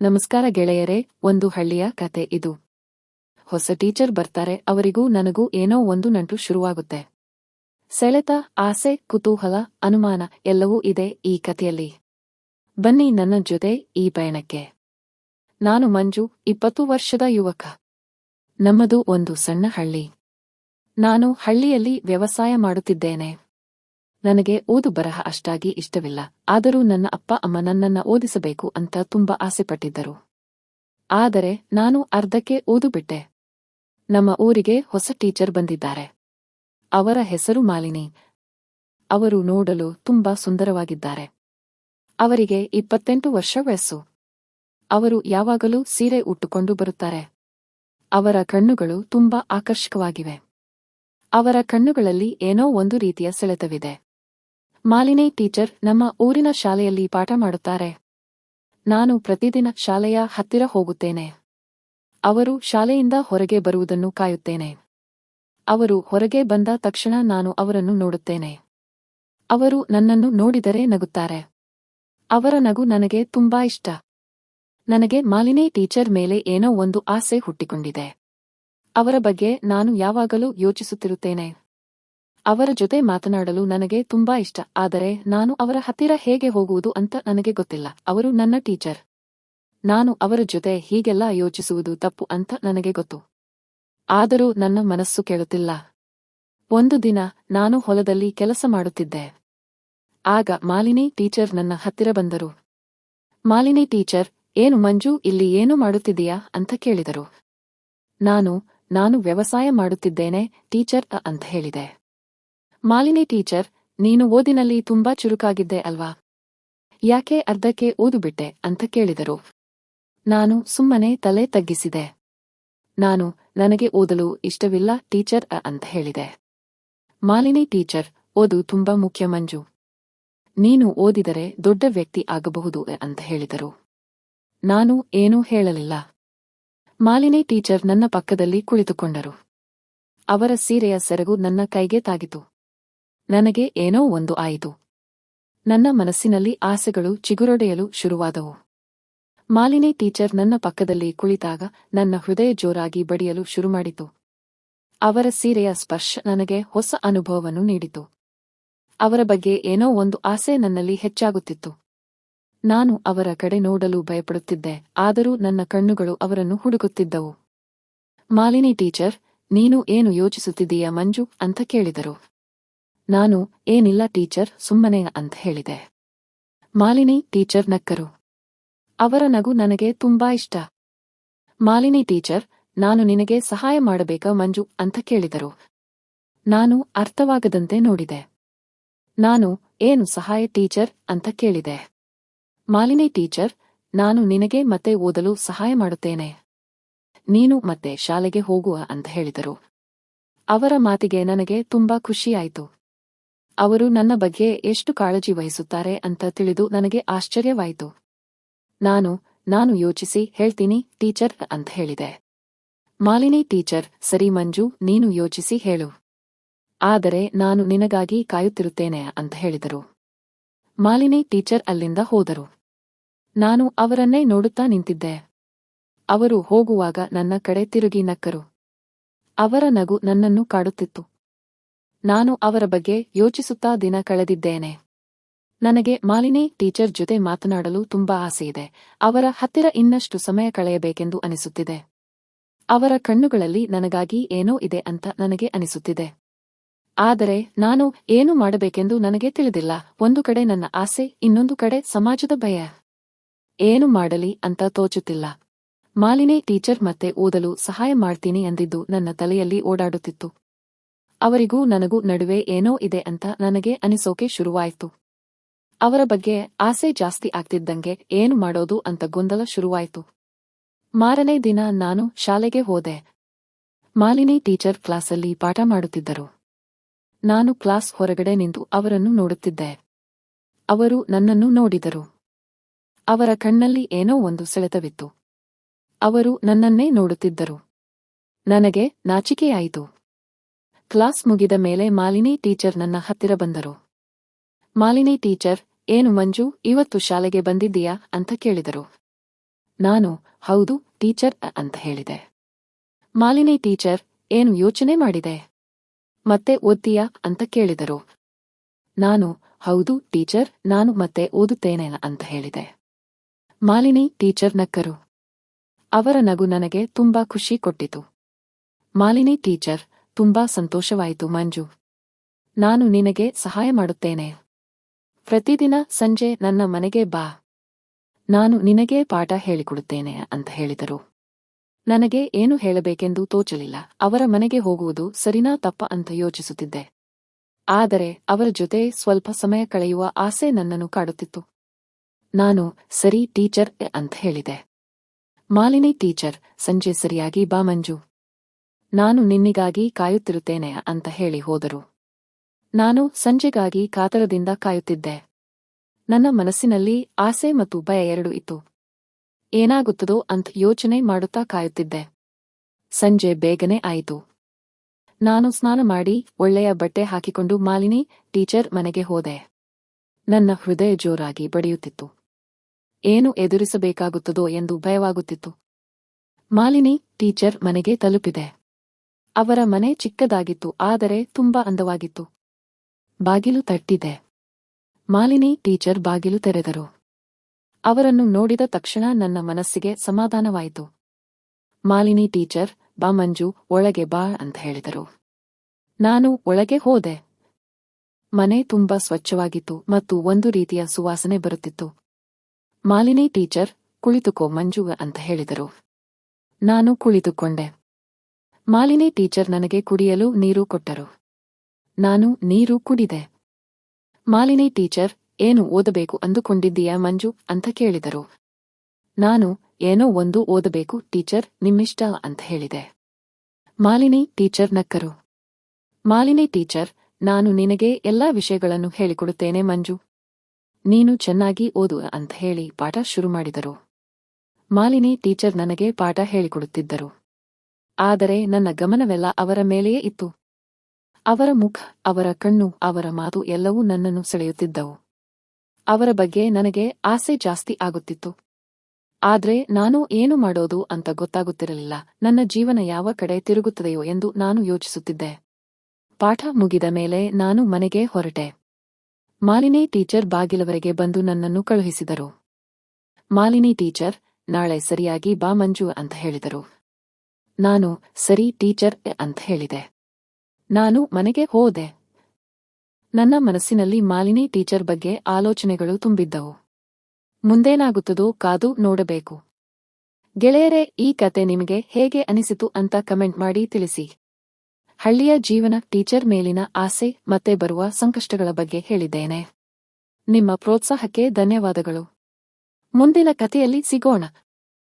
ನಮಸ್ಕಾರ ಗೆಳೆಯರೇ, ಒಂದು ಹಳ್ಳಿಯ ಕತೆ ಇದು. ಹೊಸ ಟೀಚರ್ ಬರ್ತಾರೆ, ಅವರಿಗೂ ನನಗೂ ಏನೋ ಒಂದು ನಂಟು ಶುರುವಾಗುತ್ತೆ. ಸೆಳೆತ, ಆಸೆ, ಕುತೂಹಲ, ಅನುಮಾನ ಎಲ್ಲವೂ ಇದೆ ಈ ಕಥೆಯಲ್ಲಿ. ಬನ್ನಿ ನನ್ನ ಜೊತೆ ಈ ಪಯಣಕ್ಕೆ. ನಾನು ಮಂಜು, ಇಪ್ಪತ್ತು ವರ್ಷದ ಯುವಕ. ನಮ್ಮದು ಒಂದು ಸಣ್ಣ ಹಳ್ಳಿ. ನಾನು ಹಳ್ಳಿಯಲ್ಲಿ ವ್ಯವಸಾಯ ಮಾಡುತ್ತಿದ್ದೇನೆ. ನನಗೆ ಓದು ಬರಹ ಅಷ್ಟಾಗಿ ಇಷ್ಟವಿಲ್ಲ. ಆದರೂ ನನ್ನ ಅಪ್ಪ, ಅಮ್ಮ ನನ್ನನ್ನ ಓದಿಸಬೇಕು ಅಂತ ತುಂಬಾ ಆಸೆಪಟ್ಟಿದ್ದರು. ಆದರೆ ನಾನು ಅರ್ಧಕ್ಕೆ ಓದು ಬಿಟ್ಟೆ. ನಮ್ಮ ಊರಿಗೆ ಹೊಸ ಟೀಚರ್ ಬಂದಿದ್ದಾರೆ. ಅವರ ಹೆಸರು ಮಾಲಿನಿ. ಅವರು ನೋಡಲು ತುಂಬಾ ಸುಂದರವಾಗಿದ್ದಾರೆ. ಅವರಿಗೆ ಇಪ್ಪತ್ತೆಂಟು ವರ್ಷ ವಯಸ್ಸು. ಅವರು ಯಾವಾಗಲೂ ಸೀರೆ ಉಟ್ಟುಕೊಂಡು ಬರುತ್ತಾರೆ. ಅವರ ಕಣ್ಣುಗಳು ತುಂಬಾ ಆಕರ್ಷಕವಾಗಿವೆ. ಅವರ ಕಣ್ಣುಗಳಲ್ಲಿ ಏನೋ ಒಂದು ರೀತಿಯ ಸೆಳೆತವಿದೆ. ಮಾಲಿನಿ ಟೀಚರ್ ನಮ್ಮ ಊರಿನ ಶಾಲೆಯಲ್ಲಿ ಪಾಠ ಮಾಡುತ್ತಾರೆ. ನಾನು ಪ್ರತಿದಿನ ಶಾಲೆಯ ಹತ್ತಿರ ಹೋಗುತ್ತೇನೆ. ಅವರು ಶಾಲೆಯಿಂದ ಹೊರಗೆ ಬರುವುದನ್ನು ಕಾಯುತ್ತೇನೆ. ಅವರು ಹೊರಗೆ ಬಂದ ತಕ್ಷಣ ನಾನು ಅವರನ್ನು ನೋಡುತ್ತೇನೆ. ಅವರು ನನ್ನನ್ನು ನೋಡಿದರೆ ನಗುತ್ತಾರೆ. ಅವರ ನಗು ನನಗೆ ತುಂಬಾ ಇಷ್ಟ. ನನಗೆ ಮಾಲಿನಿ ಟೀಚರ್ ಮೇಲೆ ಏನೋ ಒಂದು ಆಸೆ ಹುಟ್ಟಿಕೊಂಡಿದೆ. ಅವರ ಬಗ್ಗೆ ನಾನು ಯಾವಾಗಲೂ ಯೋಚಿಸುತ್ತಿರುತ್ತೇನೆ. ಅವರ ಜೊತೆ ಮಾತನಾಡಲು ನನಗೆ ತುಂಬಾ ಇಷ್ಟ, ಆದರೆ ನಾನು ಅವರ ಹತ್ತಿರ ಹೇಗೆ ಹೋಗುವುದು ಅಂತ ನನಗೆ ಗೊತ್ತಿಲ್ಲ. ಅವರು ನನ್ನ ಟೀಚರ್. ನಾನು ಅವರ ಜೊತೆ ಹೀಗೆಲ್ಲ ಯೋಚಿಸುವುದು ತಪ್ಪು ಅಂತ ನನಗೆ ಗೊತ್ತು. ಆದರೂ ನನ್ನ ಮನಸ್ಸು ಕೇಳುತ್ತಿಲ್ಲ ಒಂದು ದಿನ ನಾನು ಹೊಲದಲ್ಲಿ ಕೆಲಸ ಮಾಡುತ್ತಿದ್ದೆ. ಆಗ ಮಾಲಿನಿ ಟೀಚರ್ ನನ್ನ ಹತ್ತಿರ ಬಂದರು. ಮಾಲಿನಿ ಟೀಚರ್, ಏನು ಮಂಜು, ಇಲ್ಲಿ ಏನು ಮಾಡುತ್ತಿದೆಯಾ ಅಂತ ಕೇಳಿದರು. ನಾನು ನಾನು ವ್ಯವಸಾಯ ಮಾಡುತ್ತಿದ್ದೇನೆ, ಟೀಚರ್ ಅಂತ ಹೇಳಿದೆ. ಮಾಲಿನಿ ಟೀಚರ್, ನೀನು ಓದಿನಲ್ಲಿ ತುಂಬಾ ಚುರುಕಾಗಿದ್ದೆ ಅಲ್ವಾ? ಯಾಕೆ ಅರ್ಧಕ್ಕೆ ಓದು ಬಿಟ್ಟೆ ಅಂತ ಕೇಳಿದರು. ನಾನು ಸುಮ್ಮನೆ ತಲೆ ತಗ್ಗಿಸಿದೆ. ನಾನು ನನಗೆ ಓದಲು ಇಷ್ಟವಿಲ್ಲ ಟೀಚರ್ ಅಂತ ಹೇಳಿದೆ. ಮಾಲಿನಿ ಟೀಚರ್, ಓದು ತುಂಬಾ ಮುಖ್ಯ ಮಂಜು. ನೀನು ಓದಿದರೆ ದೊಡ್ಡ ವ್ಯಕ್ತಿ ಆಗಬಹುದು ಅಂತ ಹೇಳಿದರು. ನಾನು ಏನೂ ಹೇಳಲಿಲ್ಲ. ಮಾಲಿನಿ ಟೀಚರ್ ನನ್ನ ಪಕ್ಕದಲ್ಲಿ ಕುಳಿತುಕೊಂಡರು. ಅವರ ಸೀರೆಯ ಸೆರಗು ನನ್ನ ಕೈಗೆ ತಾಗಿತು. ನನಗೆ ಏನೋ ಒಂದು ಆಯಿತು. ನನ್ನ ಮನಸ್ಸಿನಲ್ಲಿ ಆಸೆಗಳು ಚಿಗುರೊಡೆಯಲು ಶುರುವಾದವು. ಮಾಲಿನಿ ಟೀಚರ್ ನನ್ನ ಪಕ್ಕದಲ್ಲಿ ಕುಳಿತಾಗ ನನ್ನ ಹೃದಯ ಜೋರಾಗಿ ಬಡಿಯಲು ಶುರುಮಾಡಿತು. ಅವರ ಸೀರೆಯ ಸ್ಪರ್ಶ ನನಗೆ ಹೊಸ ಅನುಭವವನ್ನು ನೀಡಿತು. ಅವರ ಬಗ್ಗೆ ಏನೋ ಒಂದು ಆಸೆ ನನ್ನಲ್ಲಿ ಹೆಚ್ಚಾಗುತ್ತಿತ್ತು. ನಾನು ಅವರ ಕಡೆ ನೋಡಲು ಭಯಪಡುತ್ತಿದ್ದೆ, ಆದರೂ ನನ್ನ ಕಣ್ಣುಗಳು ಅವರನ್ನು ಹುಡುಕುತ್ತಿದ್ದವು. ಮಾಲಿನಿ ಟೀಚರ್, ನೀನು ಏನು ಯೋಚಿಸುತ್ತಿದ್ದೀಯ ಮಂಜು ಅಂತ ಕೇಳಿದರು. ನಾನು ಏನಿಲ್ಲ ಟೀಚರ್, ಸುಮ್ಮನೆ ಅಂತ ಹೇಳಿದೆ. ಮಾಲಿನಿ, ಟೀಚರ್ ನಕ್ಕರು. ಅವರ ನಗು ನನಗೆ ತುಂಬಾ ಇಷ್ಟ. ಮಾಲಿನಿ, ಟೀಚರ್, ನಾನು ನಿನಗೆ ಸಹಾಯ ಮಾಡಬೇಕಾ ಮಂಜು ಅಂತ ಕೇಳಿದರು. ನಾನು ಅರ್ಥವಾಗದಂತೆ ನೋಡಿದೆ. ನಾನು ಏನು ಸಹಾಯ ಟೀಚರ್ ಅಂತ ಕೇಳಿದೆ. ಮಾಲಿನಿ, ಟೀಚರ್, ನಾನು ನಿನಗೆ ಮತ್ತೆ ಓದಲು ಸಹಾಯ ಮಾಡುತ್ತೇನೆ. ನೀನು ಮತ್ತೆ ಶಾಲೆಗೆ ಹೋಗುವ ಅಂತ ಹೇಳಿದರು. ಅವರ ಮಾತಿಗೆ ನನಗೆ ತುಂಬಾ ಖುಷಿಯಾಯಿತು. ಅವರು ನನ್ನ ಬಗ್ಗೆ ಎಷ್ಟು ಕಾಳಜಿ ವಹಿಸುತ್ತಾರೆ ಅಂತ ತಿಳಿದು ನನಗೆ ಆಶ್ಚರ್ಯವಾಯಿತು. ನಾನು ನಾನು ಯೋಚಿಸಿ ಹೇಳ್ತೀನಿ, ಟೀಚರ್ ಅಂತ ಹೇಳಿದೆ. ಮಾಲಿನಿ ಟೀಚರ್, ಸರಿ ಮಂಜು, ನೀನು ಯೋಚಿಸಿ ಹೇಳು. ಆದರೆ ನಾನು ನಿನಗಾಗಿ ಕಾಯುತ್ತಿರುತ್ತೇನೆ ಅಂತ ಹೇಳಿದರು. ಮಾಲಿನಿ ಟೀಚರ್ ಅಲ್ಲಿಂದ ಹೋದರು. ನಾನು ಅವರನ್ನೇ ನೋಡುತ್ತಾ ನಿಂತಿದ್ದೆ. ಅವರು ಹೋಗುವಾಗ ನನ್ನ ಕಡೆ ತಿರುಗಿ ನಕ್ಕರು. ಅವರ ನಗು ನನ್ನನ್ನು ಕಾಡುತ್ತಿತ್ತು. ನಾನು ಅವರ ಬಗ್ಗೆ ಯೋಚಿಸುತ್ತಾ ದಿನ ಕಳೆದಿದ್ದೇನೆ. ನನಗೆ ಮಾಲಿನಿ ಟೀಚರ್ ಜೊತೆ ಮಾತನಾಡಲು ತುಂಬಾ ಆಸೆಯಿದೆ. ಅವರ ಹತ್ತಿರ ಇನ್ನಷ್ಟು ಸಮಯ ಕಳೆಯಬೇಕೆಂದು ಅನಿಸುತ್ತಿದೆ. ಅವರ ಕಣ್ಣುಗಳಲ್ಲಿ ನನಗಾಗಿ ಏನೋ ಇದೆ ಅಂತ ನನಗೆ ಅನಿಸುತ್ತಿದೆ. ಆದರೆ ನಾನು ಏನು ಮಾಡಬೇಕೆಂದು ನನಗೆ ತಿಳಿದಿಲ್ಲ. ಒಂದು ಕಡೆ ನನ್ನ ಆಸೆ, ಇನ್ನೊಂದು ಕಡೆ ಸಮಾಜದ ಭಯ. ಏನು ಮಾಡಲಿ ಅಂತ ತೋಚುತ್ತಿಲ್ಲ. ಮಾಲಿನಿ ಟೀಚರ್ ಮತ್ತೆ ಓದಲು ಸಹಾಯ ಮಾಡ್ತೀನಿ ಎಂದಿದ್ದು ನನ್ನ ತಲೆಯಲ್ಲಿ ಓಡಾಡುತ್ತಿತ್ತು. ಅವರಿಗೂ ನನಗೂ ನಡುವೆ ಏನೋ ಇದೆ ಅಂತ ನನಗೆ ಅನಿಸೋಕೆ ಶುರುವಾಯಿತು. ಅವರ ಬಗ್ಗೆ ಆಸೆ ಜಾಸ್ತಿ ಆಗ್ತಿದ್ದಂಗೆ ಏನು ಮಾಡೋದು ಅಂತ ಗೊಂದಲ ಶುರುವಾಯಿತು. ಮಾರನೇ ದಿನ ನಾನು ಶಾಲೆಗೆ ಹೋದೆ. ಮಾಲಿನಿ ಟೀಚರ್ ಕ್ಲಾಸಲ್ಲಿ ಪಾಠ ಮಾಡುತ್ತಿದ್ದರು. ನಾನು ಕ್ಲಾಸ್ ಹೊರಗಡೆ ನಿಂತು ಅವರನ್ನು ನೋಡುತ್ತಿದ್ದೆ. ಅವರು ನನ್ನನ್ನು ನೋಡಿದರು. ಅವರ ಕಣ್ಣಲ್ಲಿ ಏನೋ ಒಂದು ಸೆಳೆತವಿತ್ತು. ಅವರು ನನ್ನನ್ನೇ ನೋಡುತ್ತಿದ್ದರು. ನನಗೆ ನಾಚಿಕೆಯಾಯಿತು. ಕ್ಲಾಸ್ ಮುಗಿದ ಮೇಲೆ ಮಾಲಿನಿ ಟೀಚರ್ ನನ್ನ ಹತ್ತಿರ ಬಂದರು. ಮಾಲಿನಿ ಟೀಚರ್, ಏನು ಮಂಜು, ಇವತ್ತು ಶಾಲೆಗೆ ಬಂದಿದ್ದೀಯಾ ಅಂತ ಕೇಳಿದರು. ನಾನು, ಹೌದು, ಟೀಚರ್ ಅಂತ ಹೇಳಿದೆ. ಮಾಲಿನಿ ಟೀಚರ್, ಏನು ಯೋಚನೆ ಮಾಡಿದೆ? ಮತ್ತೆ ಓದ್ತೀಯಾ ಅಂತ ಕೇಳಿದರು. ನಾನು, ಹೌದು, ಟೀಚರ್, ನಾನು ಮತ್ತೆ ಓದುತ್ತೇನೆ ಅಂತ ಹೇಳಿದೆ. ಮಾಲಿನಿ ಟೀಚರ್ ನಕ್ಕರು. ಅವರ ನಗು ನನಗೆ ತುಂಬಾ ಖುಷಿ ಕೊಟ್ಟಿತು. ಮಾಲಿನಿ ಟೀಚರ್ ತುಂಬಾ ಸಂತೋಷವಾಯಿತು ಮಂಜು. ನಾನು ನಿನಗೆ ಸಹಾಯ ಮಾಡುತ್ತೇನೆ. ಪ್ರತಿದಿನ ಸಂಜೆ ನನ್ನ ಮನೆಗೆ ಬಾ. ನಾನು ನಿನಗೆ ಪಾಠ ಹೇಳಿಕೊಡುತ್ತೇನೆ ಅಂತ ಹೇಳಿದರು. ನನಗೆ ಏನು ಹೇಳಬೇಕೆಂದು ತೋಚಲಿಲ್ಲ. ಅವರ ಮನೆಗೆ ಹೋಗುವುದು ಸರಿನಾ ತಪ್ಪ ಅಂತ ಯೋಚಿಸುತ್ತಿದ್ದೆ. ಆದರೆ ಅವರ ಜೊತೆ ಸ್ವಲ್ಪ ಸಮಯ ಕಳೆಯುವ ಆಸೆ ನನ್ನನ್ನು ಕಾಡುತ್ತಿತ್ತು. ನಾನು, ಸರಿ ಟೀಚರ್ ಅಂತ ಹೇಳಿದೆ. ಮಾಲಿನಿ ಟೀಚರ್, ಸಂಜೆ ಸರಿಯಾಗಿ ಬಾ ಮಂಜು. ನಾನು ನಿನ್ನಿಗಾಗಿ ಕಾಯುತ್ತಿರುತ್ತೇನೆ ಅಂತ ಹೇಳಿ ಹೋದರು. ನಾನು ಸಂಜೆಗಾಗಿ ಕಾತರದಿಂದ ಕಾಯುತ್ತಿದ್ದೆ. ನನ್ನ ಮನಸ್ಸಿನಲ್ಲಿ ಆಸೆ ಮತ್ತು ಭಯ ಎರಡು ಇತ್ತು. ಏನಾಗುತ್ತದೋ ಅಂತ ಯೋಚನೆ ಮಾಡುತ್ತಾ ಕಾಯುತ್ತಿದ್ದೆ. ಸಂಜೆ ಬೇಗನೆ ಆಯಿತು. ನಾನು ಸ್ನಾನ ಮಾಡಿ ಒಳ್ಳೆಯ ಬಟ್ಟೆ ಹಾಕಿಕೊಂಡು ಮಾಲಿನಿ, ಟೀಚರ್ ಮನೆಗೆ ಹೋದೆ. ನನ್ನ ಹೃದಯ ಜೋರಾಗಿ ಬಡಿಯುತ್ತಿತ್ತು. ಏನು ಎದುರಿಸಬೇಕಾಗುತ್ತದೋ ಎಂದು ಭಯವಾಗುತ್ತಿತ್ತು. ಮಾಲಿನಿ, ಟೀಚರ್ ಮನೆಗೆ ತಲುಪಿದೆ. ಅವರ ಮನೆ ಚಿಕ್ಕದಾಗಿತ್ತು, ಆದರೆ ತುಂಬಾ ಅಂದವಾಗಿತ್ತು. ಬಾಗಿಲು ತಟ್ಟಿದೆ. ಮಾಲಿನಿ, ಟೀಚರ್, ಬಾಗಿಲು ತೆರೆದರು. ಅವರನ್ನು ನೋಡಿದ ತಕ್ಷಣ ನನ್ನ ಮನಸ್ಸಿಗೆ ಸಮಾಧಾನವಾಯಿತು. ಮಾಲಿನಿ, ಟೀಚರ್, ಬಾ ಮಂಜು, ಒಳಗೆ ಬಾ ಅಂತ ಹೇಳಿದರು. ನಾನು ಒಳಗೆ ಹೋದೆ. ಮನೆ ತುಂಬಾ ಸ್ವಚ್ಛವಾಗಿತ್ತು ಮತ್ತು ಒಂದು ರೀತಿಯ ಸುವಾಸನೆ ಬರುತ್ತಿತ್ತು. ಮಾಲಿನಿ, ಟೀಚರ್, ಕುಳಿತುಕೋ ಮಂಜು ಅಂತ ಹೇಳಿದರು. ನಾನು ಕುಳಿತುಕೊಂಡೆ. ಮಾಲಿನಿ ಟೀಚರ್ ನನಗೆ ಕುಡಿಯಲು ನೀರು ಕೊಟ್ಟರು. ನಾನು ನೀರು ಕುಡಿದೆ. ಮಾಲಿನಿ ಟೀಚರ್, ಏನು ಓದಬೇಕು ಅಂದುಕೊಂಡಿದ್ದೀಯಾ ಮಂಜು ಅಂತ ಕೇಳಿದರು. ನಾನು, ಏನೋ ಒಂದು ಓದಬೇಕು ಟೀಚರ್, ನಿಮ್ಮಿಷ್ಟ ಅಂತ ಹೇಳಿದೆ. ಮಾಲಿನಿ ಟೀಚರ್ ನಕ್ಕರು. ಮಾಲಿನಿ ಟೀಚರ್, ನಾನು ನಿನಗೆ ಎಲ್ಲಾ ವಿಷಯಗಳನ್ನು ಹೇಳಿಕೊಡುತ್ತೇನೆ ಮಂಜು. ನೀನು ಚೆನ್ನಾಗಿ ಓದು ಅಂತ ಹೇಳಿ ಪಾಠ ಶುರು ಮಾಡಿದರು. ಮಾಲಿನಿ ಟೀಚರ್ ನನಗೆ ಪಾಠ ಹೇಳಿಕೊಡುತ್ತಿದ್ದರು. ಆದರೆ ನನ್ನ ಗಮನವೆಲ್ಲ ಅವರ ಮೇಲೆಯೇ ಇತ್ತು. ಅವರ ಮುಖ, ಅವರ ಕಣ್ಣು, ಅವರ ಮಾತು ಎಲ್ಲವೂ ನನ್ನನ್ನು ಸೆಳೆಯುತ್ತಿದ್ದವು. ಅವರ ಬಗ್ಗೆ ನನಗೆ ಆಸೆ ಜಾಸ್ತಿ ಆಗುತ್ತಿತ್ತು. ಆದರೆ ನಾನು ಏನು ಮಾಡೋದು ಅಂತ ಗೊತ್ತಾಗುತ್ತಿರಲಿಲ್ಲ. ನನ್ನ ಜೀವನ ಯಾವ ಕಡೆ ತಿರುಗುತ್ತದೆಯೋ ಎಂದು ನಾನು ಯೋಚಿಸುತ್ತಿದ್ದೆ. ಪಾಠ ಮುಗಿದ ಮೇಲೆ ನಾನು ಮನೆಗೆ ಹೊರಟೆ. ಮಾಲಿನಿ ಟೀಚರ್ ಬಾಗಿಲವರೆಗೆ ಬಂದು ನನ್ನನ್ನು ಕಳುಹಿಸಿದರು. ಮಾಲಿನಿ ಟೀಚರ್, ನಾಳೆ ಸರಿಯಾಗಿ ಬಾ ಮಂಜು ಅಂತ ಹೇಳಿದರು. ನಾನು ಸರಿ ಟೀಚರ್ ಅಂತ ಹೇಳಿದೆ. ನಾನು ಮನೆಗೆ ಹೋದೆ. ನನ್ನ ಮನಸ್ಸಿನಲ್ಲಿ ಮಾಲಿನಿ ಟೀಚರ್ ಬಗ್ಗೆ ಆಲೋಚನೆಗಳು ತುಂಬಿದ್ದವು. ಮುಂದೇನಾಗುತ್ತದೋ ಕಾದು ನೋಡಬೇಕು. ಗೆಳೆಯರೇ, ಈ ಕತೆ ನಿಮಗೆ ಹೇಗೆ ಅನಿಸಿತು ಅಂತ ಕಮೆಂಟ್ ಮಾಡಿ ತಿಳಿಸಿ. ಹಳ್ಳಿಯ ಜೀವನ ಟೀಚರ್ ಮೇಲಿನ ಆಸೆ ಮತ್ತೆ ಬರುವ ಸಂಕಷ್ಟಗಳ ಬಗ್ಗೆ ಹೇಳಿದ್ದೇನೆ. ನಿಮ್ಮ ಪ್ರೋತ್ಸಾಹಕ್ಕೆ ಧನ್ಯವಾದಗಳು. ಮುಂದಿನ ಕಥೆಯಲ್ಲಿ ಸಿಗೋಣ.